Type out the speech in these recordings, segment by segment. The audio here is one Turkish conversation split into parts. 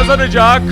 kazanacak?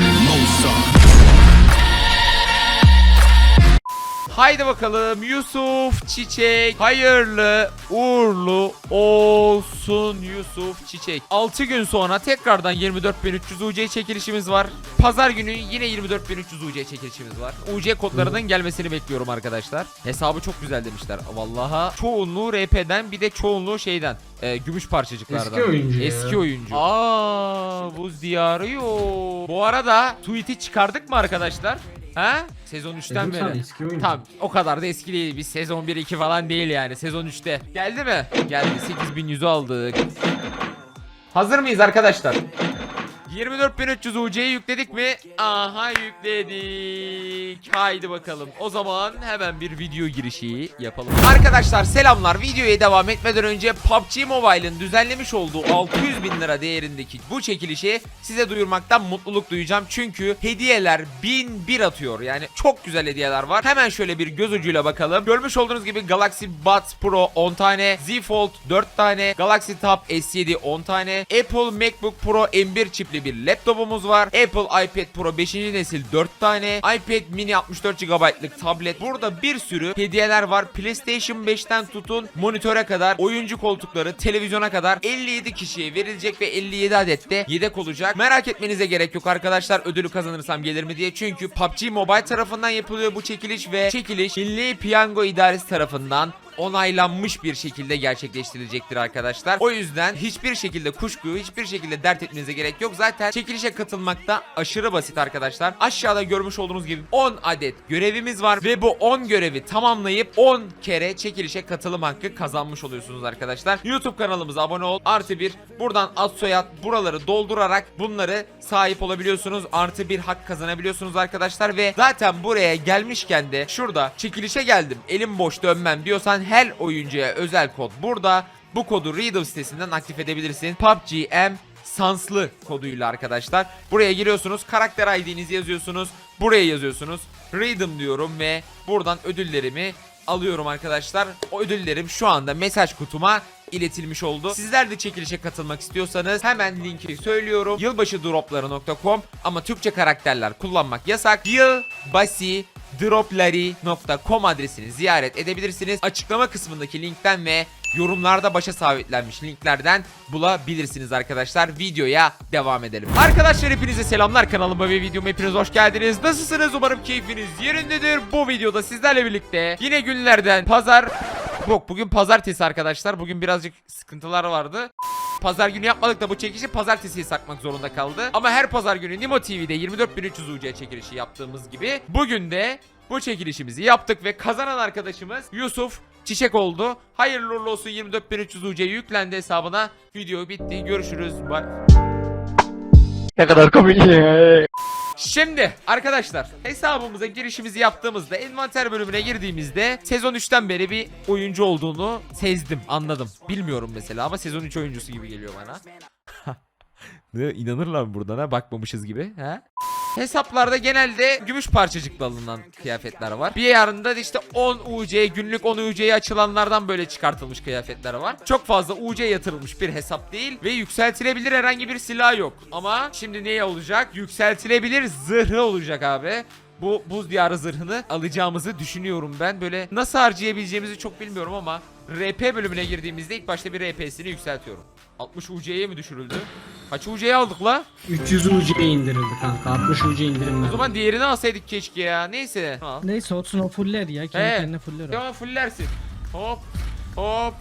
Haydi bakalım Yusuf Çiçek hayırlı uğurlu olsun Yusuf Çiçek. 6 gün sonra tekrardan 24300 UC çekilişimiz var. Pazar günü yine 24300 UC çekilişimiz var. UC kodlarının gelmesini bekliyorum arkadaşlar. Hesabı çok güzel demişler. Vallaha çoğunluğu RP'den bir de çoğunluğu şeyden. e, gümüş parçacıklardan. Eski oyuncu ya. Eski oyuncu. Aa, buz diyarı yok. Bu arada tweet'i çıkardık mı arkadaşlar? Ha? Sezon 3'ten Dedim sana, beri. eski oyuncu. Tamam o kadar da eski değil. Biz sezon 1-2 falan değil yani. Sezon 3'te. Geldi mi? Geldi. 8100'ü aldık. Hazır mıyız arkadaşlar? 24300 UC'yi yükledik mi? Aha yükledik. Haydi bakalım. O zaman hemen bir video girişi yapalım. Arkadaşlar selamlar. Videoya devam etmeden önce PUBG Mobile'ın düzenlemiş olduğu 600 bin lira değerindeki bu çekilişi size duyurmaktan mutluluk duyacağım. Çünkü hediyeler 1001 atıyor. Yani çok güzel hediyeler var. Hemen şöyle bir göz ucuyla bakalım. Görmüş olduğunuz gibi Galaxy Buds Pro 10 tane, Z Fold 4 tane, Galaxy Tab S7 10 tane, Apple MacBook Pro M1 çipli bir laptopumuz var. Apple iPad Pro 5. nesil 4 tane, iPad mini 64 GB'lık tablet. Burada bir sürü hediyeler var. PlayStation 5'ten tutun monitöre kadar, oyuncu koltukları, televizyona kadar 57 kişiye verilecek ve 57 adet de yedek olacak. Merak etmenize gerek yok arkadaşlar ödülü kazanırsam gelir mi diye. Çünkü PUBG Mobile tarafından yapılıyor bu çekiliş ve çekiliş Milli Piyango İdaresi tarafından onaylanmış bir şekilde gerçekleştirilecektir arkadaşlar. O yüzden hiçbir şekilde kuşku, hiçbir şekilde dert etmenize gerek yok. Zaten çekilişe katılmakta aşırı basit arkadaşlar. Aşağıda görmüş olduğunuz gibi 10 adet görevimiz var ve bu 10 görevi tamamlayıp 10 kere çekilişe katılım hakkı kazanmış oluyorsunuz arkadaşlar. YouTube kanalımıza abone ol. Artı bir buradan ad soyad buraları doldurarak bunları sahip olabiliyorsunuz. Artı bir hak kazanabiliyorsunuz arkadaşlar ve zaten buraya gelmişken de şurada çekilişe geldim elim boş dönmem diyorsan her oyuncuya özel kod burada. Bu kodu Reader sitesinden aktif edebilirsin. PUBG M Sanslı koduyla arkadaşlar. Buraya giriyorsunuz. Karakter ID'nizi yazıyorsunuz. Buraya yazıyorsunuz. Redeem diyorum ve buradan ödüllerimi alıyorum arkadaşlar. O ödüllerim şu anda mesaj kutuma iletilmiş oldu. Sizler de çekilişe katılmak istiyorsanız hemen linki söylüyorum. Yılbaşıdropları.com ama Türkçe karakterler kullanmak yasak. Yılbaşı dropları.com adresini ziyaret edebilirsiniz. Açıklama kısmındaki linkten ve yorumlarda başa sabitlenmiş linklerden bulabilirsiniz arkadaşlar. Videoya devam edelim. Arkadaşlar hepinize selamlar kanalıma ve videoma hepiniz hoş geldiniz. Nasılsınız? Umarım keyfiniz yerindedir. Bu videoda sizlerle birlikte yine günlerden pazar Yok bugün pazartesi arkadaşlar. Bugün birazcık sıkıntılar vardı. Pazar günü yapmadık da bu çekişi pazartesiye sakmak zorunda kaldı. Ama her pazar günü Nimo TV'de 24300 UC çekilişi yaptığımız gibi bugün de bu çekilişimizi yaptık ve kazanan arkadaşımız Yusuf Çiçek oldu. Hayırlı uğurlu olsun 24300 UC yüklendi hesabına. Video bitti. Görüşürüz. Bye. Ne kadar komik. Şimdi arkadaşlar hesabımıza girişimizi yaptığımızda envanter bölümüne girdiğimizde sezon 3'ten beri bir oyuncu olduğunu sezdim anladım. Bilmiyorum mesela ama sezon 3 oyuncusu gibi geliyor bana. ne inanırlar mı buradan ha bakmamışız gibi ha? Hesaplarda genelde gümüş parçacıklı alınan kıyafetler var. Bir yarında da işte 10 UC günlük 10 UC'ye açılanlardan böyle çıkartılmış kıyafetler var. Çok fazla UC yatırılmış bir hesap değil ve yükseltilebilir herhangi bir silah yok. Ama şimdi ne olacak? Yükseltilebilir zırhı olacak abi. Bu buz diyarı zırhını alacağımızı düşünüyorum ben. Böyle nasıl harcayabileceğimizi çok bilmiyorum ama RP bölümüne girdiğimizde ilk başta bir RP'sini yükseltiyorum. 60 UC'ye mi düşürüldü? Kaç UC'ye aldık la? 300 UC indirildi kanka. 60 UC indirim O zaman diğerini alsaydık keşke ya. Neyse. Al. Neyse olsun o fuller ya. Kendi He. kendine fuller o. Tamam fullersin. Hop. Hop.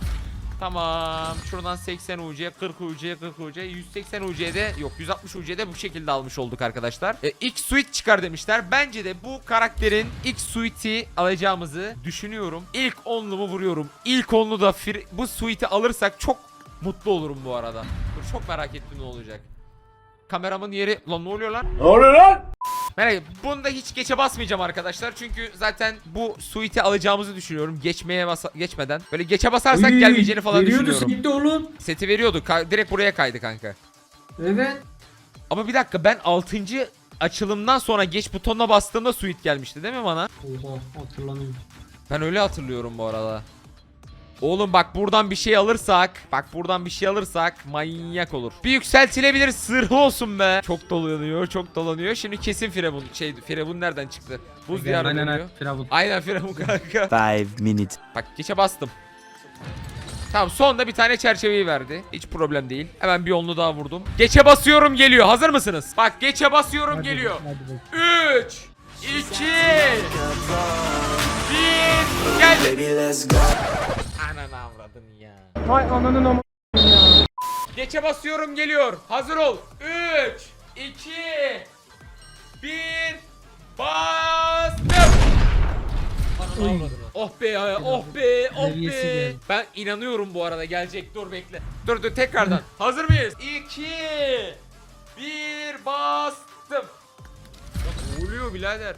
Tamam. Şuradan 80 UC, 40 UC, 40 UC, 180 UC'de yok 160 UC'de bu şekilde almış olduk arkadaşlar. E, ilk suite çıkar demişler. Bence de bu karakterin ilk suite'i alacağımızı düşünüyorum. İlk onlumu vuruyorum. İlk onlu da fir- bu suite'i alırsak çok mutlu olurum bu arada. Dur, çok merak ettim ne olacak. Kameramın yeri... Lan ne oluyor lan? Merak etme. Bunda hiç geçe basmayacağım arkadaşlar. Çünkü zaten bu suite'i alacağımızı düşünüyorum. Geçmeye basa- geçmeden. Böyle geçe basarsak Uy, gelmeyeceğini falan veriyordu düşünüyorum. gitti oğlum. Seti veriyordu. Ka- direkt buraya kaydı kanka. Evet. Ama bir dakika ben 6. açılımdan sonra geç butonuna bastığımda suite gelmişti değil mi bana? Oha hatırlamıyorum. Ben öyle hatırlıyorum bu arada. Oğlum bak buradan bir şey alırsak, bak buradan bir şey alırsak manyak olur. Bir yükseltilebilir sırrı olsun be. Çok dolanıyor, çok dolanıyor. Şimdi kesin Firavun şey Firavun nereden çıktı? Buz diyarı Aynen dönüyor. aynen. Firavun. Aynen Firavun kanka. Five minutes. Bak geçe bastım. Tamam sonda bir tane çerçeveyi verdi. Hiç problem değil. Hemen bir onlu daha vurdum. Geçe basıyorum geliyor. Hazır mısınız? Bak geçe basıyorum geliyor. 3 2 1 geldi. Ananı avradın ya. Vay ananın ama. Geçe basıyorum geliyor. Hazır ol. 3 2 1 Bastım. Ananı. Oh be ya, oh be, oh be. Ben inanıyorum bu arada gelecek. Dur bekle. Dur dur tekrardan. Hazır mıyız? 2 1 bastım. Ya ne oluyor birader?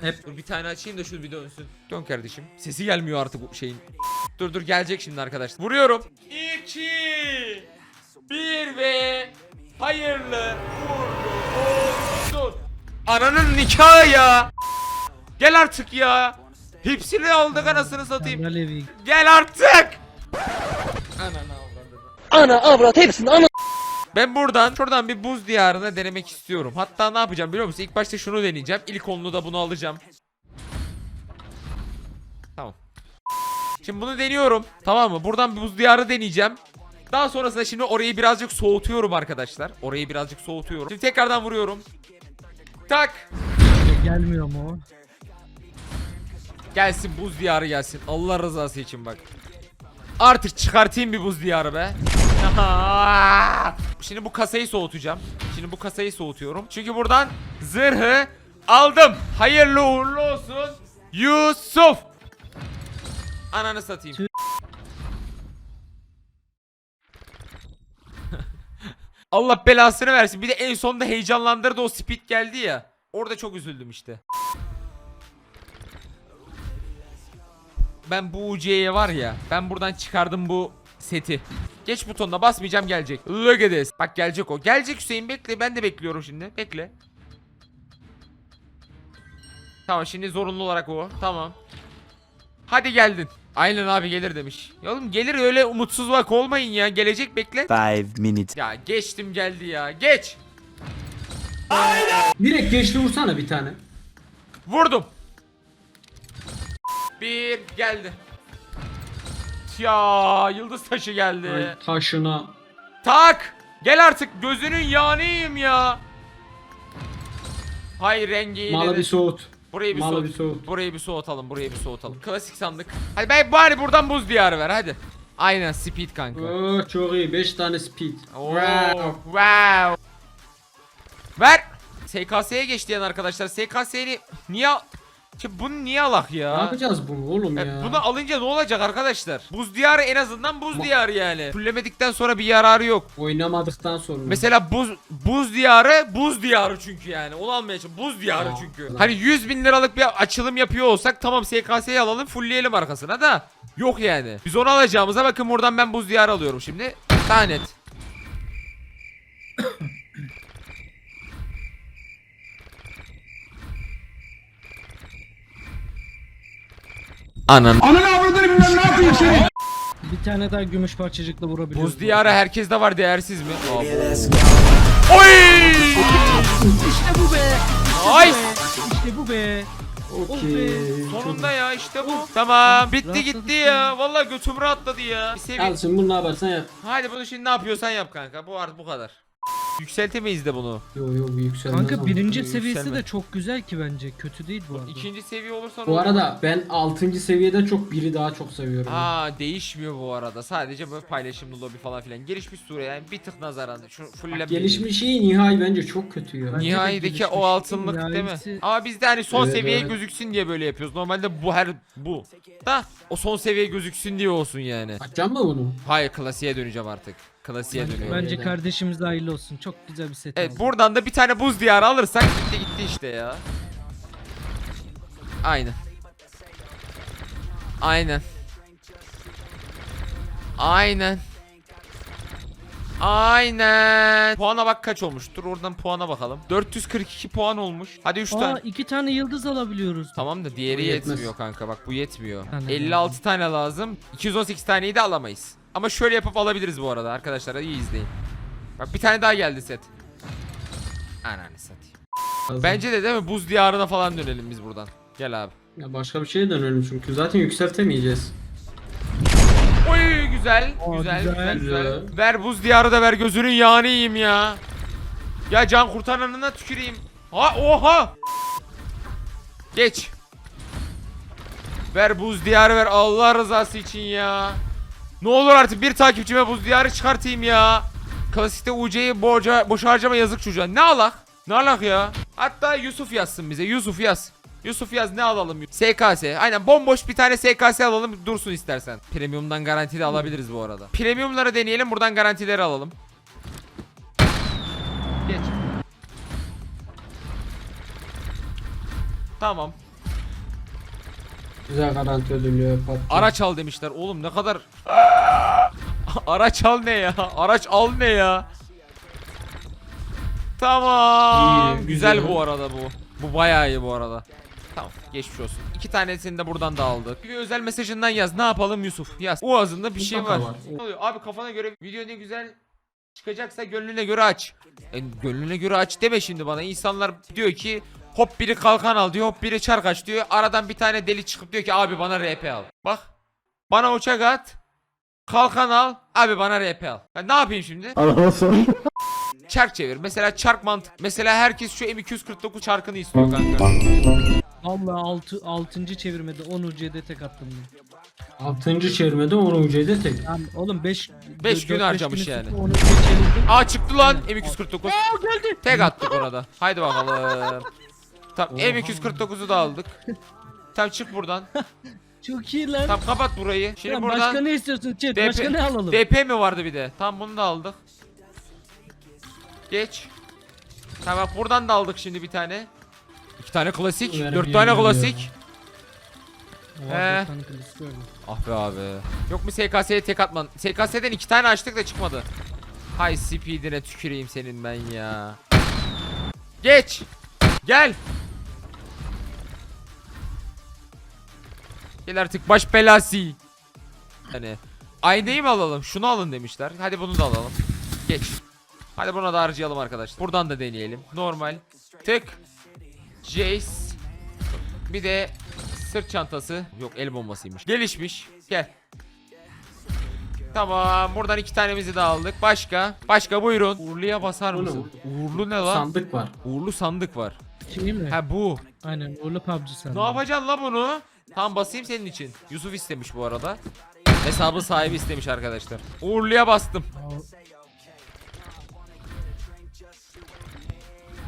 Hep Dur bir tane açayım da şu bir dönsün. Dön kardeşim. Sesi gelmiyor artık o şeyin. Dur dur gelecek şimdi arkadaşlar. Vuruyorum. 2 1 ve hayırlı uğurlu olsun. Ananın nikahı ya. Gel artık ya. Hepsini aldık anasını satayım. Gel artık. Ananı avradını. Ana avrat hepsini ana. Ben buradan şuradan bir buz diyarına denemek istiyorum. Hatta ne yapacağım biliyor musun? İlk başta şunu deneyeceğim. İlk onlu da bunu alacağım. Tamam. Şimdi bunu deniyorum. Tamam mı? Buradan bir buz diyarı deneyeceğim. Daha sonrasında şimdi orayı birazcık soğutuyorum arkadaşlar. Orayı birazcık soğutuyorum. Şimdi tekrardan vuruyorum. Tak. Gelmiyor mu? Gelsin buz diyarı gelsin. Allah rızası için bak. Artık çıkartayım bir buz diyarı be. Şimdi bu kasayı soğutacağım. Şimdi bu kasayı soğutuyorum. Çünkü buradan zırhı aldım. Hayırlı uğurlu olsun. Yusuf. Ananı satayım. Allah belasını versin. Bir de en sonunda heyecanlandırdı o speed geldi ya. Orada çok üzüldüm işte. Ben bu UC'ye var ya ben buradan çıkardım bu seti. Geç butonuna basmayacağım gelecek. Look at this. Bak gelecek o. Gelecek Hüseyin bekle ben de bekliyorum şimdi. Bekle. Tamam şimdi zorunlu olarak o. Tamam. Hadi geldin. Aynen abi gelir demiş. Ya oğlum gelir öyle umutsuz bak olmayın ya. Gelecek bekle. Five minutes. Ya geçtim geldi ya. Geç. Direkt geçti vursana bir tane. Vurdum. Bir geldi. Ya yıldız taşı geldi. Ay taşına. Tak! Gel artık gözünün yiyeyim ya. Hay rengi Malı bir soğut. Burayı bir malı soğut. bir soğut. Burayı bir soğutalım. Burayı bir soğutalım. Klasik sandık. Hadi ben bari buradan buz diyarı ver hadi. Aynen speed kanka. Oh çok iyi 5 tane speed. Oo, Wow. wow. Ver. SKS'ye geç diyen arkadaşlar. SKS'ni niye Şimdi bunu niye alak ya? Ne yapacağız bunu oğlum Ya ya? Bunu alınca ne olacak arkadaşlar? Buz diyarı en azından buz Ma- diyarı yani. Fullemedikten sonra bir yararı yok. Oynamadıktan sonra. Mesela buz buz diyarı buz diyarı çünkü yani. Onu almaya çalış- Buz diyarı Aa, çünkü. ulan. Hani 100 bin liralık bir açılım yapıyor olsak tamam SKS'yi alalım fullleyelim arkasına da. Yok yani. Biz onu alacağımıza bakın buradan ben buz diyarı alıyorum şimdi. Daha net. Anan. Bir tane daha gümüş parçacıkla vurabiliyoruz. Buz diyarı herkeste var değersiz mi? Oy! İşte bu be. Nice! İşte bu be. Okey. Sonunda ya işte bu. Tamam. Bitti gitti ya. Vallahi götüm rahatladı ya. Bir seviye. Al şimdi bunu ne yaparsan yap. Hadi bunu şimdi ne yapıyorsan yap kanka. Bu artık bu kadar. Yükseltemeyiz de bunu. Yo yo bir yükselmez Kanka ama. birinci Yükselme. seviyesi de çok güzel ki bence. Kötü değil bu arada. İkinci seviye olursa ne Bu olur? arada ben 6. seviyede çok biri daha çok seviyorum. Aa değişmiyor bu arada. Sadece böyle paylaşımlı lobi falan filan. Gelişmiş sure yani bir tık nazaran. Şu fulle Gelişmiş şey nihai bence çok kötü ya. Bence de gelişmiş. o altınlık değil mi? Nihayesi- Ama biz de hani son Evet, seviyeye evet. gözüksün diye böyle yapıyoruz. Normalde bu her bu. Da o son seviye gözüksün diye olsun yani. Açacağım mı bunu? Hayır klasiğe döneceğim artık. Klasiğe dönüyorum. Bence Öyle. kardeşimiz de hayırlı olsun. Çok güzel bir set Evet aldı. buradan da bir tane buz diyarı alırsak gitti gitti işte ya. Aynen. Aynen. Aynen. Aynen. Puana bak kaç olmuş. Dur oradan puana bakalım. 442 puan olmuş. Hadi 3 Aa tane. iki tane yıldız alabiliyoruz. Tamam da diğeri yetmiyor kanka bak bu yetmiyor. Tane 56 tane lazım. 218 taneyi de alamayız. Ama şöyle yapıp alabiliriz bu arada arkadaşlar iyi izleyin. Bak bir tane daha geldi set. Ananı satayım. Bence de değil mi buz diyarına falan dönelim biz buradan. Gel abi. Ya başka bir şeye dönelim çünkü zaten yükseltemeyeceğiz. Oy güzel, Aa, güzel, güzel. güzel, güzel. Güzel. Ver buz diyarı da ver gözünün yağını yiyeyim ya. Ya can kurtaranına tüküreyim. Ha oha. Geç. Ver buz diyarı ver Allah rızası için ya. Ne olur artık bir takipçime buz diyarı çıkartayım ya. Klasikte UC'yi boşa, boşa harcama yazık çocuğa. Ne alak? Ne alak ya? Hatta Yusuf yazsın bize. Yusuf yaz. Yusuf yaz ne alalım? SKS. Aynen bomboş bir tane SKS alalım dursun istersen. Premium'dan garanti de alabiliriz bu arada. Premium'ları deneyelim buradan garantileri alalım. Geç. Tamam. Güzel garanti ödülüyor PUBG. Araç al demişler. Oğlum ne kadar... Araç al ne ya? Araç al ne ya? Tamam. İyi, güzel güzel. bu arada bu. Bu bayağı iyi bu arada. Tamam geçmiş olsun. İki tanesini de buradan da aldık. Bir özel mesajından yaz. Ne yapalım Yusuf? Yaz. Uaz'ında bir şey var. Mutlaka var. Ne oluyor? Abi kafana göre video ne güzel çıkacaksa gönlüne göre aç. E, gönlüne göre aç deme şimdi bana. İnsanlar diyor ki hop biri kalkan al diyor, hop biri çark aç diyor. Aradan bir tane deli çıkıp diyor ki abi bana RP al. Bak. Bana uçak at. Kalkan al. Abi bana RP al. Ben ne yapayım şimdi? Çark çevir. Mesela çark mantık. Mesela herkes şu M249 çarkını istiyor kanka. Vallahi altı, altıncı çevirmede 10 UC'de tek attım ben. 6. çevirmede 10 UC'de tek. Yani oğlum 5 Beş gün harcamış yani. 10 UC çevirdim. Aa çıktı lan M249. Aa geldi. Tek attık orada. Haydi bakalım. Tamam M249'u da aldık. Tamam çık buradan. Çok iyi lan. Tamam kapat burayı. Şimdi Lan buradan Başka ne istiyorsun chat? DP Başka ne alalım? DP mi vardı bir de? Tamam bunu da aldık. Geç. Tamam bak buradan da aldık şimdi bir tane. İki tane klasik, Ver dört tane klasik. Oha, öyle. Ah be abi. Yok mu SKS'ye tek atman? SKS'den iki tane açtık da çıkmadı. Hay speedine tüküreyim senin ben ya. Geç. Gel. Gel artık baş belası. Hani aynayı mı alalım? Şunu alın demişler. Hadi bunu da alalım. Geç. Hadi buna da harcayalım arkadaşlar. Buradan da deneyelim. Normal. Tık. Jace. Bir de sırt çantası. Yok el bombasıymış. Gelişmiş. Gel. Tamam. Buradan iki tanemizi de aldık. Başka? Başka buyurun. Uğurluya basar mısın? Uğurlu ne lan? Sandık var. Uğurlu sandık var. Kim mi? Ha bu. Aynen uğurlu PUBG sen. Ne yapacaksın la bunu? Tamam basayım senin için. Yusuf istemiş bu arada. Hesabın sahibi istemiş arkadaşlar. Uğurluya bastım.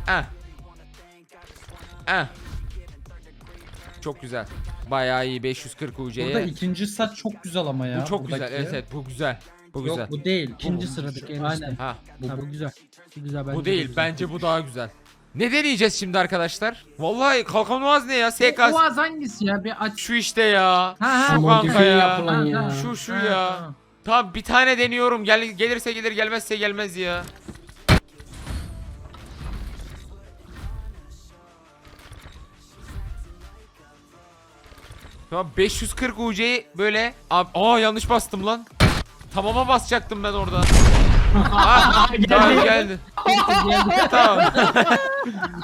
Eh. Eh. Çok güzel. Bayağı iyi 540 Burada UC'ye. ikinci saç çok güzel ama ya. Bu çok güzel. buradaki. Evet evet bu güzel. Bu güzel. Yok bu değil. İkinci Bu- sıradaki en Aynen. üstte. Ha. Bu, Ha, bu. güzel. Bu güzel bence. Bu de değil. güzel. Bence bu daha güzel. Ne deneyeceğiz şimdi arkadaşlar? Vallahi kalkan Uaz ne ya? O SKS. Oğaz hangisi ya? Bir aç. Şu işte ya. Ha, ha. Şu kanka ya. yapılan ya. Şu şu Ha, ya. tamam. Tamam bir tane deniyorum. Gel gelirse gelir gelmezse gelmez ya. Tamam 540 UC'yi böyle Abi, aa yanlış bastım lan. Tamama basacaktım ben orada. Tamam geldi. tamam.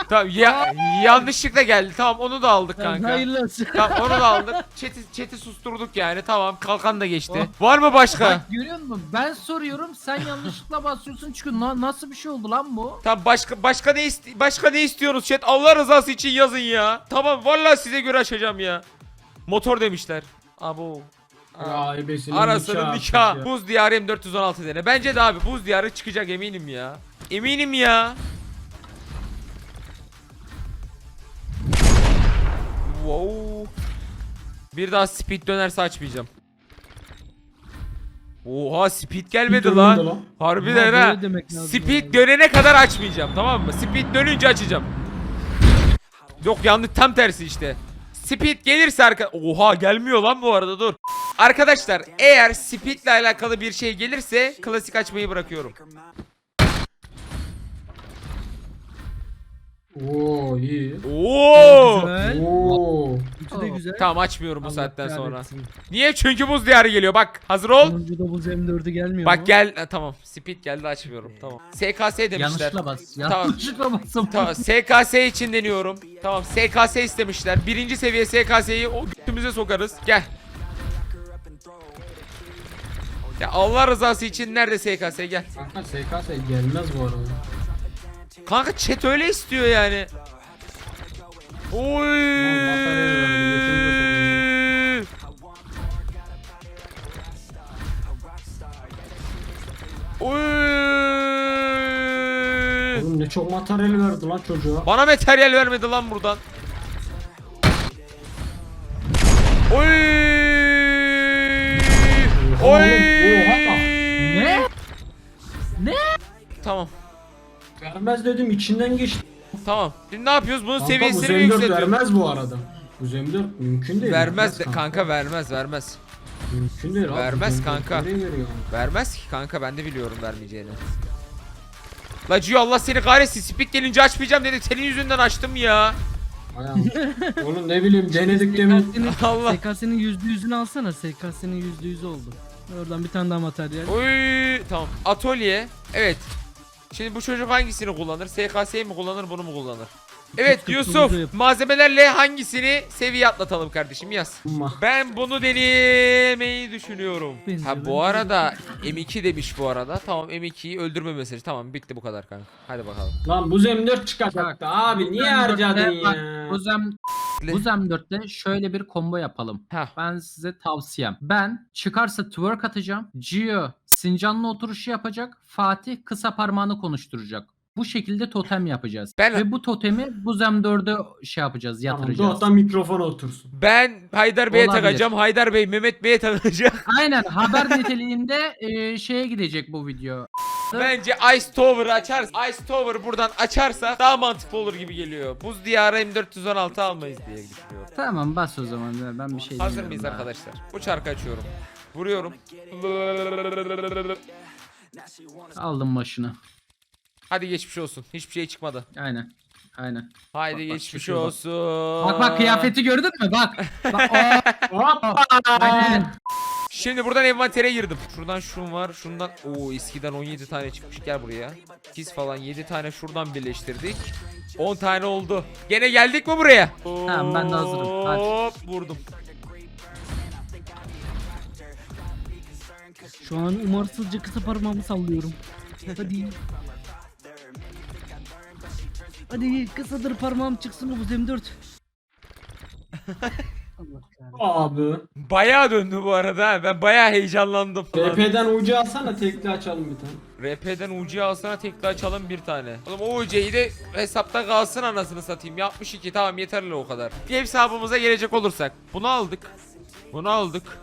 tamam ya, yanlışlıkla geldi. Tamam onu da aldık kanka. Hayırlı olsun. Tamam onu da aldık. Chat'i, chat'i susturduk yani. Tamam kalkan da geçti. Var mı başka? Bak görüyor musun? Ben soruyorum sen yanlışlıkla basıyorsun çünkü na- nasıl bir şey oldu lan bu? Tamam başka başka ne iste- başka ne istiyorsunuz chat? Allah rızası için yazın ya. Tamam vallahi size göre açacağım ya. Motor demişler. Abo. Arasının nikahı. nikah. Buz diyarı M416 dene. Bence de abi buz diyarı çıkacak eminim ya. Eminim ya. Wow. Bir daha speed dönerse açmayacağım. Oha speed gelmedi Speed lan. lan. Harbiden ha. Speed yani. dönene kadar açmayacağım tamam mı? Speed dönünce açacağım. Yok yanlış tam tersi işte. Speed gelirse arka... Oha gelmiyor lan bu arada dur. Arkadaşlar eğer speed ile alakalı bir şey gelirse klasik açmayı bırakıyorum. Oo iyi. Oo! Güzel. Oo. Üçü de güzel. Tamam açmıyorum bu Allah saatten sonra. kahretsin. Niye? Çünkü buz diyarı geliyor. Bak hazır ol. Sonuncu da bu M4'ü gelmiyor Bak mu? gel ha, tamam. Speed geldi açmıyorum. Tamam. SKS demişler. Yanlışlıkla bas. Tamam. Yanlışlıkla. Tamam SKS için deniyorum. Tamam SKS istemişler. Birinci seviye SKS'yi o götümüze sokarız. Gel. Ya Allah rızası için nerede SKS gel. Kanka SKS gelmez bu arada. Kanka chat öyle istiyor yani. Oy. Oy. Oğlum ne çok materyal verdi lan çocuğa. Bana materyal vermedi lan buradan. Oy! Oy! Oha. Ne? Tamam. Vermez dedim içinden geçti. Tamam. Şimdi ne yapıyoruz? Bunun Kanka bu seviyesini Z4 yükseltiyoruz. vermez bu arada. Bu Z4 mümkün değil. Vermez de, kanka vermez vermez. Mümkün değil abi. Vermez Bu Z4 kanka. nereye? Vermez ki kanka ben de biliyorum vermeyeceğini. La Gio Allah seni kahretsin. Speed gelince açmayacağım dedi. Senin yüzünden açtım ya. Ayağım. Oğlum ne bileyim denedik demin. SKS'nin Allah. SKS'nin %100'ünü alsana. SKS'nin %100'ü oldu. Oradan bir tane daha materyal. Oy tamam. Atölye. Evet. Şimdi bu çocuk hangisini kullanır? SKS'yi mi kullanır, bunu mu kullanır? Evet Yusuf, malzemelerle hangisini seviye atlatalım kardeşim yaz. Ben bunu denemeyi düşünüyorum. Ha bu arada M2 demiş bu arada. Tamam M2'yi öldürme mesajı. Tamam bitti bu kadar kanka. Hadi bakalım. Lan bu Z4 çıkacaktı abi niye harcadın ya? Bu Zem, bu Zem4'te şöyle bir combo yapalım. Ha. Ben size tavsiyem. Ben çıkarsa twerk atacağım. Gio Sincanlı oturuşu yapacak. Fatih kısa parmağını konuşturacak. Bu şekilde totem yapacağız. Ben- Ve bu totemi bu Zem4'e şey yapacağız, Tamam, yatıracağız. Doğatan mikrofona otursun. Ben Haydar Bey'e Olabilir. takacağım. Haydar Bey Mehmet Bey'e takacak. Aynen haber niteliğinde e, şeye gidecek bu video. Bence Ice Tower'ı açarsa Ice Tower buradan açarsa daha mantıklı olur gibi geliyor. Buz diyarı M416 almayız diye düşünüyorum. Tamam bas o zaman ben bir şey Hazır demiyorum mıyız daha. arkadaşlar? Bu çarkı açıyorum. Vuruyorum. Aldım başını. Hadi geçmiş olsun. Hiçbir şey çıkmadı. Aynen. Aynen. Haydi Bak, geçmiş bak. olsun. Bak bak kıyafeti gördün mü? Bak. bak Hoppa. Aynen. Şimdi buradan envantere girdim. Şuradan şun var. Şundan o eskiden 17 tane çıkmış. Gel buraya. 8 falan 7 tane şuradan birleştirdik. 10 tane oldu. Gene geldik mi buraya? Tamam, ben de hazırım. Hadi. Hop vurdum. Şu an umarsızca kısa parmağımı sallıyorum. Hadi. Hadi kısadır parmağım çıksın bu M4? Allah kahretsin. Abi. Bayağı döndü bu arada. ha. Ben bayağı heyecanlandım. TP'den ucu alsana tekli açalım bir tane. RP'den UC alsana tekli açalım bir tane. Oğlum o UC'yi de hesapta kalsın anasını satayım. 62 tamam yeterli o kadar. Bir hesabımıza gelecek olursak. Bunu aldık. Bunu aldık.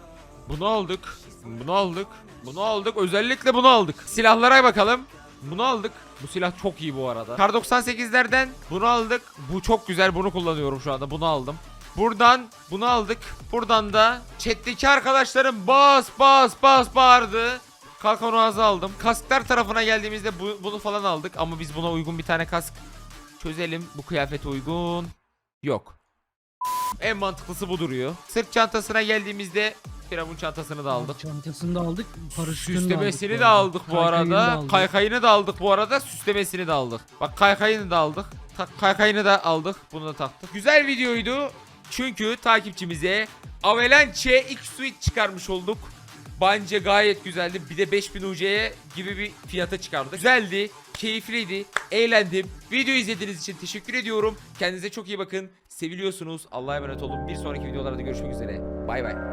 Bunu aldık. Bunu aldık. Bunu aldık. Özellikle bunu aldık. Silahlara bakalım. Bunu aldık. Bu silah çok iyi bu arada. Kar 98'lerden bunu aldık. Bu çok güzel. Bunu kullanıyorum şu anda. Bunu aldım. Buradan bunu aldık. Buradan da chat'teki arkadaşlarım bas bas bas bağırdı. Kalkan ağzı aldım. Kasklar tarafına geldiğimizde bu, bunu falan aldık. Ama biz buna uygun bir tane kask çözelim. Bu kıyafete uygun. Yok. En mantıklısı bu duruyor. Sırt çantasına geldiğimizde Firavun çantasını da aldık. Çantasını da aldık. Paraşütünü Süslemesini de aldık bu Kaykayını da arada. aldık. Kaykayını da aldık bu arada. Süslemesini de aldık. Bak kaykayını da aldık. Ta- kaykayını da aldık. Bunu da taktık. Güzel videoydu. Çünkü takipçimize Avalanche X Suite çıkarmış olduk. Bence gayet güzeldi. Bir de 5000 UC'ye gibi bir fiyata çıkardık. Güzeldi, keyifliydi, eğlendim. Video izlediğiniz için teşekkür ediyorum. Kendinize çok iyi bakın. Seviliyorsunuz. Allah'a emanet olun. Bir sonraki videolarda görüşmek üzere. Bay bay.